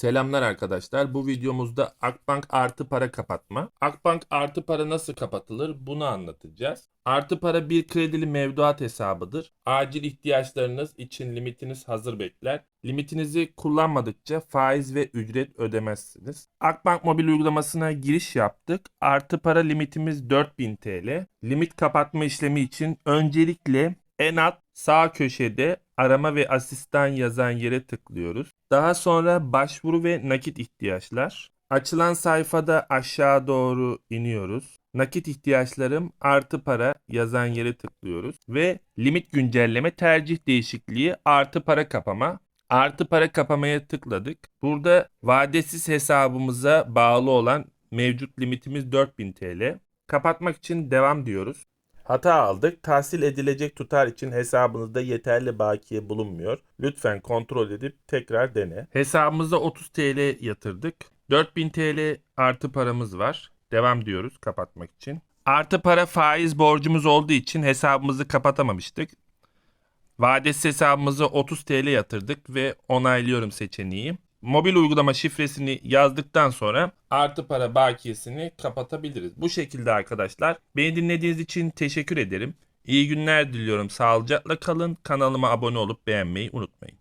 Selamlar arkadaşlar. Bu videomuzda Akbank artı para kapatma. Akbank artı para nasıl kapatılır bunu anlatacağız. Artı para bir kredili mevduat hesabıdır. Acil ihtiyaçlarınız için limitiniz hazır bekler. Limitinizi kullanmadıkça faiz ve ücret ödemezsiniz. Akbank mobil uygulamasına giriş yaptık. Artı para limitimiz 4000 TL. Limit kapatma işlemi için öncelikle en alt sağ köşede arama ve asistan yazan yere tıklıyoruz. Daha sonra başvuru ve nakit ihtiyaçlar. Açılan sayfada aşağı doğru iniyoruz. Nakit ihtiyaçlarım artı para yazan yere tıklıyoruz ve limit güncelleme tercih değişikliği artı para kapama. Artı para kapamaya tıkladık. Burada vadesiz hesabımıza bağlı olan mevcut limitimiz 4000 TL. Kapatmak için devam diyoruz. Hata aldık. Tahsil edilecek tutar için hesabınızda yeterli bakiye bulunmuyor. Lütfen kontrol edip tekrar dene. Hesabımıza 30 TL yatırdık. 4000 TL artı paramız var. Devam diyoruz kapatmak için. Artı para faiz borcumuz olduğu için hesabımızı kapatamamıştık. Vadesiz hesabımıza 30 TL yatırdık ve onaylıyorum seçeneği. Mobil uygulama şifresini yazdıktan sonra artı para bakiyesini kapatabiliriz. Bu şekilde arkadaşlar. Beni dinlediğiniz için teşekkür ederim. İyi günler diliyorum. Sağlıcakla kalın. Kanalıma abone olup beğenmeyi unutmayın.